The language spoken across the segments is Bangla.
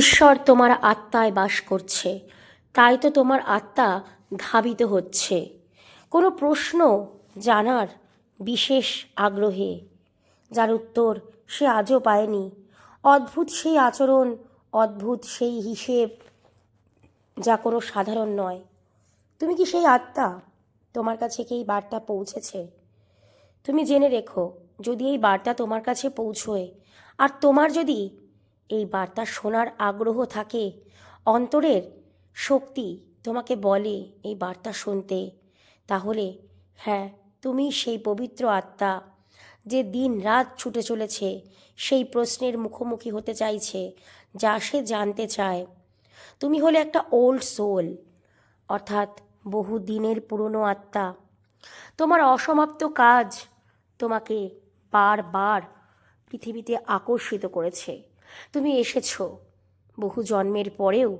ঈশ্বর তোমার আত্মায় বাস করছে, তাই তো তোমার আত্মা ধাবিত হচ্ছে। কোনো প্রশ্ন জানার বিশেষ আগ্রহে, যার উত্তর সে আজও পায়নি। অদ্ভুত সেই আচরণ, অদ্ভুত সেই হিসেব, যা কোনো সাধারণ নয়। তুমি কি সেই আত্মা? তোমার কাছে কি এই বার্তা পৌঁছেছে? তুমি জেনে রেখো, যদি এই বার্তা তোমার কাছে পৌঁছয়, আর তোমার যদি এই বার্তা শোনার আগ্রহ থাকে। অন্তরের শক্তি তোমাকে বলে এই বার্তা শুনতে। তাহলে হ্যাঁ তুমি সেই পবিত্র আত্মা যে দিন রাত ছুটে চলেছে, সেই প্রশ্নের মুখোমুখি হতে চাইছে, যা সে জানতে চায়। তুমি হলে একটা ওল্ড সোল অর্থাৎ বহু দিনের পুরনো আত্মা। তোমার অসমাপ্ত কাজ তোমাকে বারবার পৃথিবীতে আকর্ষিত করেছে। তুমি এসেছ। বহু জন্মের পরেও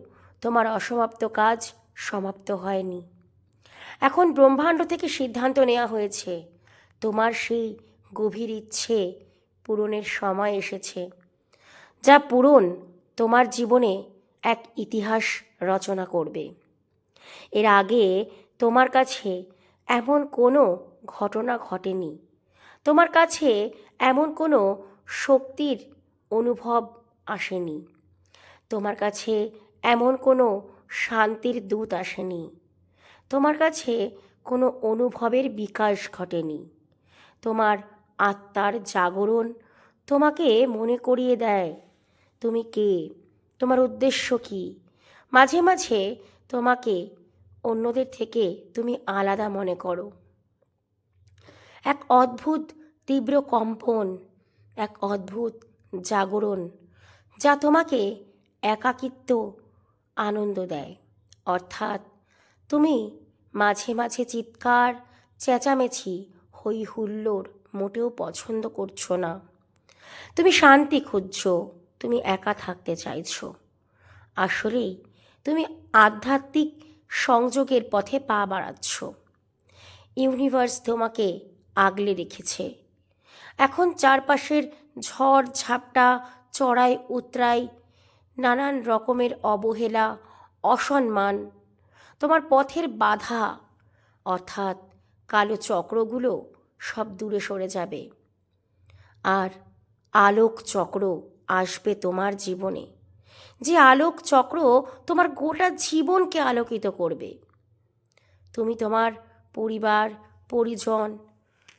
তোমার অসমাপ্ত কাজ সমাপ্ত হয়নি। এখন ব্রহ্মাণ্ড থেকে সিদ্ধান্ত নেওয়া হয়েছে। তোমার সেই গভীর ইচ্ছে পূরণের সময় এসেছে, যা পূরণ তোমার জীবনে এক ইতিহাস রচনা করবে। এর আগে তোমার কাছে এমন কোনো ঘটনা ঘটেনি। তোমার কাছে এমন কোনো শক্তির অনুভব আসেনি। তোমার কাছে এমন কোনো শান্তির দূত আসেনি। তোমার কাছে কোনো অনুভবের বিকাশ ঘটেনি। তোমার আত্মার জাগরণ তোমাকে মনে করিয়ে দেয়। তুমি কে? তোমার উদ্দেশ্য কী? মাঝে মাঝে তোমাকে অন্যদের থেকে তুমি আলাদা মনে করো। এক অদ্ভুত তীব্র কম্পন, এক অদ্ভুত জাগরণ যা তোমাকে একাকিত্ব, আনন্দ দেয়। অর্থাৎ তুমি মাঝে মাঝে চিৎকার, চেঁচামেচি হই হুল্লোড় মোটেও পছন্দ করছ না। তুমি শান্তি খুঁজছো, তুমি একা থাকতে চাইছো। আসলেই তুমি আধ্যাত্মিক সংযোগের পথে পা বাড়াচ্ছ। ইউনিভার্স তোমাকে আগলে রেখেছে। এখন চারপাশের ঝড়, ঝাপটা চড়াই, উতরাই, নানান রকমের অবহেলা, অসম্মান। তোমার পথের বাধা, অর্থাৎ কালো চক্রগুলো সব দূরে সরে যাবে। আর আলোক চক্র আসবে তোমার জীবনে। যে আলোক চক্র তোমার গোটা জীবনকে আলোকিত করবে। তুমি তোমার পরিবার, পরিজন,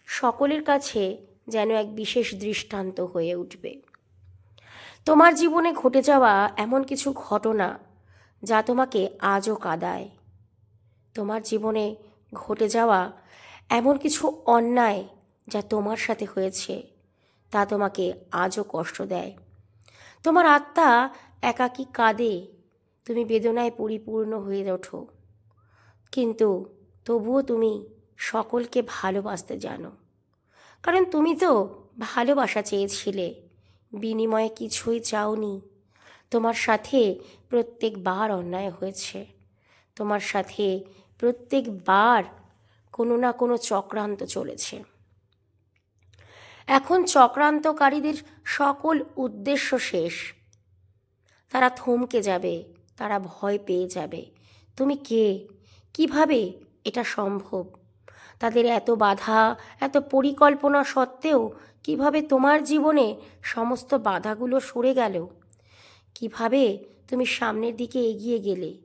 সকলের কাছে যেন এক বিশেষ দৃষ্টান্ত হয়ে উঠবে। তোমার জীবনে ঘটে যাওয়া এমন কিছু ঘটনা যা তোমাকে আজও কাদায়। তোমার জীবনে ঘটে যাওয়া এমন কিছু অন্যায় যা তোমার সাথে হয়েছে, তা তোমাকে আজও কষ্ট দেয়। তোমার আত্মা একাকী কাঁদে, তুমি বেদনায় পরিপূর্ণ হয়ে ওঠো। কিন্তু তবুও তুমি সকলকে ভালোবাসতে জানো। কারণ তুমি তো ভালোবাসা চেয়েছিলে। বিনিময়ে কিছুই চাওনি। তোমার সাথে প্রত্যেকবার অন্যায় হয়েছে। তোমার সাথে প্রত্যেকবার কোনো না কোনো চক্রান্ত চলেছে। এখন চক্রান্তকারীদের সকল উদ্দেশ্য শেষ। তারা থমকে যাবে, তারা ভয় পেয়ে যাবে। তুমি কে? কীভাবে এটা সম্ভব? তাদের এত বাধা, এত পরিকল্পনা সত্ত্বেও কীভাবে তোমার জীবনে সমস্ত বাধাগুলো সরে গেল? কীভাবে তুমি সামনের দিকে এগিয়ে গেলে?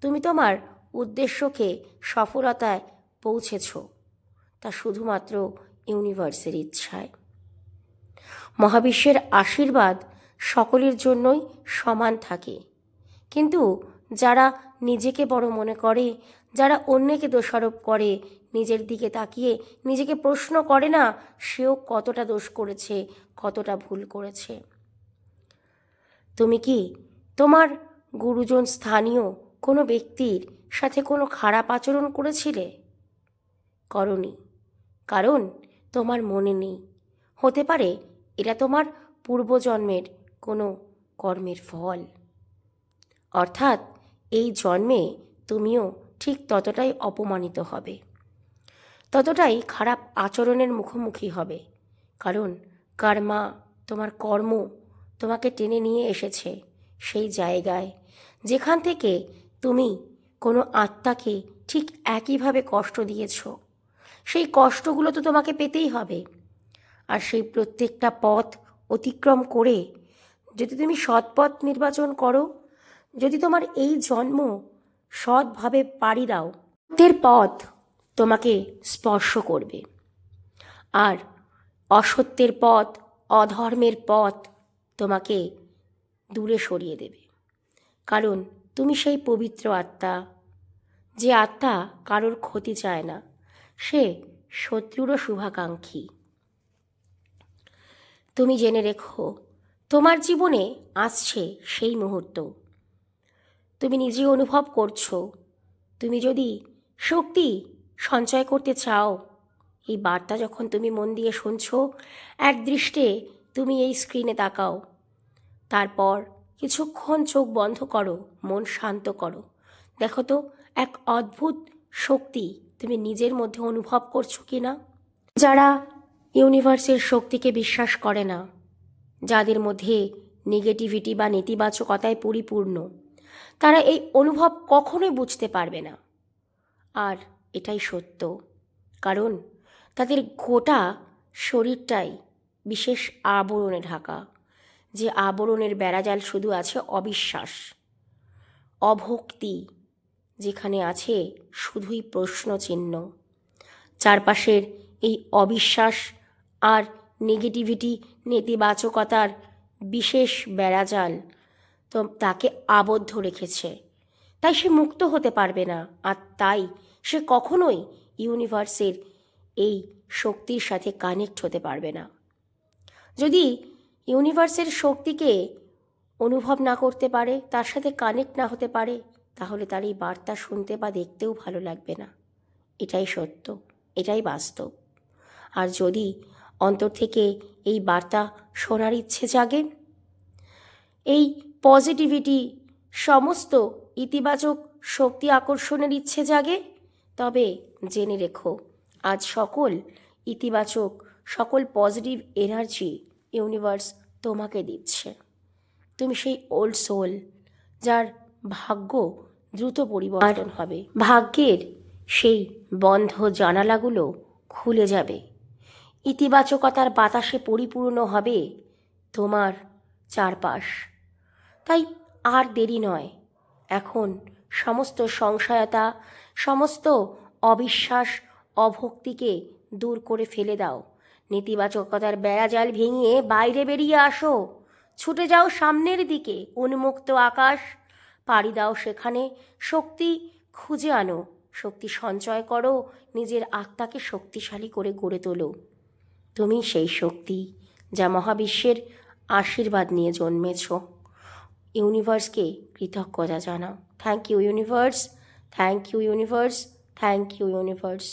তুমি তোমার উদ্দেশ্যকে সফলতায় পৌঁছেছ। তা শুধুমাত্র ইউনিভার্সের ইচ্ছায়। মহাবিশ্বের আশীর্বাদ সকলের জন্যই সমান থাকে। কিন্তু যারা নিজেকে বড় মনে করে, যারা অন্যকে দোষারোপ করে, নিজের দিকে তাকিয়ে নিজেকে প্রশ্ন করে না, সেও কতটা দোষ করেছে, কতটা ভুল করেছে। তুমি কি তোমার গুরুজন স্থানীয় কোনো ব্যক্তির সাথে কোনো খারাপ আচরণ করেছিলে? করনি। কারণ তোমার মনে নেই। হতে পারে এটা তোমার পূর্বজন্মের কোনো কর্মের ফল। অর্থাৎ এই জন্মে তুমিও ঠিক ততটাই অপমানিত হবে। ততটাই খারাপ আচরণের মুখোমুখি হবে। কারণ কর্মা তোমার কর্ম তোমাকে টেনে নিয়ে এসেছে সেই জায়গায় যেখান থেকে তুমি কোনো আত্মাকে ঠিক একইভাবে কষ্ট দিয়েছ। সেই কষ্টগুলো তো তোমাকে পেতেই হবে। আর সেই প্রত্যেকটা পথ অতিক্রম করে যদি তুমি সৎপথ নির্বাচন করো যদি তোমার এই জন্ম সৎভাবে পাড়ি দাও সত্যের পথ তোমাকে স্পর্শ করবে। আর অসত্যের পথ, অধর্মের পথ তোমাকে দূরে সরিয়ে দেবে। কারণ তুমি সেই পবিত্র আত্মা, যে আত্মা কারোর ক্ষতি চায় না, সে শত্রুরও শুভাকাঙ্ক্ষী। তুমি জেনে রেখো, তোমার জীবনে আসছে সেই মুহূর্ত। তুমি নিজে অনুভব করছ। তুমি যদি শক্তি সঞ্চয় করতে চাও, এই বার্তা যখন তুমি মন দিয়ে শুনছো, এক দৃষ্টে তুমি এই স্ক্রিনে তাকাও। তারপর কিছুক্ষণ চোখ বন্ধ করো, মন শান্ত করো। দেখো তো, এক অদ্ভুত শক্তি তুমি নিজের মধ্যে অনুভব করছ কি না? যারা ইউনিভার্সের শক্তিকে বিশ্বাস করে না, যাদের মধ্যে নেগেটিভিটি বা নেতিবাচকতায় পরিপূর্ণ তারা এই অনুভব কখনোই বুঝতে পারবে না। আর এটাই সত্য, কারণ তাদের গোটা শরীরটাই বিশেষ আবরণে ঢাকা, যে আবরণের বেড়াজাল শুধু আছে অবিশ্বাস, অভক্তি যেখানে আছে শুধুই প্রশ্ন চিহ্ন চারপাশের এই অবিশ্বাস আর নেগেটিভিটি, নেতিবাচকতার বিশেষ বেড়াজাল তো তাকে আবদ্ধ রেখেছে। তাই সে মুক্ত হতে পারবে না, আর তাই সে কখনোই ইউনিভার্সের এই শক্তির সাথে কানেক্ট হতে পারবে না। যদি ইউনিভার্সের শক্তিকে অনুভব না করতে পারে, তার সাথে কানেক্ট না হতে পারে, তাহলে তার এই বার্তা শুনতে বা দেখতেও ভালো লাগবে না। এটাই সত্য, এটাই বাস্তব। আর যদি অন্তর থেকে এই বার্তা শোনার ইচ্ছে জাগে, এই পজিটিভিটি সমস্ত ইতিবাচক শক্তি আকর্ষণের ইচ্ছে জাগে। তবে জেনে রেখো আজ সকল ইতিবাচক সকল পজিটিভ এনার্জি ইউনিভার্স তোমাকে দিচ্ছে। তুমি সেই ওল্ড সোল যার ভাগ্য দ্রুত পরিবর্তন হবে। ভাগ্যের সেই বন্ধ জানালাগুলো খুলে যাবে। ইতিবাচকতার বাতাসে পরিপূর্ণ হবে তোমার চারপাশ। তাই আর দেরি নয়। এখন সমস্ত সংশয়তা, সমস্ত অবিশ্বাস, অভক্তিকে দূর করে ফেলে দাও। নেতিবাচকতার বেড়াজাল ভেঙে বাইরে বেরিয়ে আসো। ছুটে যাও সামনের দিকে, উন্মুক্ত আকাশ। পাড়ি দাও সেখানে, শক্তি খুঁজে আনো। শক্তি সঞ্চয় করো, নিজের আত্মাকে শক্তিশালী করে গড়ে তোলো। তুমি সেই শক্তি যা মহাবিশ্বের আশীর্বাদ নিয়ে জন্মেছ। ইউনিভার্সকে কৃতজ্ঞতা জানাও। Thank you universe thank you universe thank you universe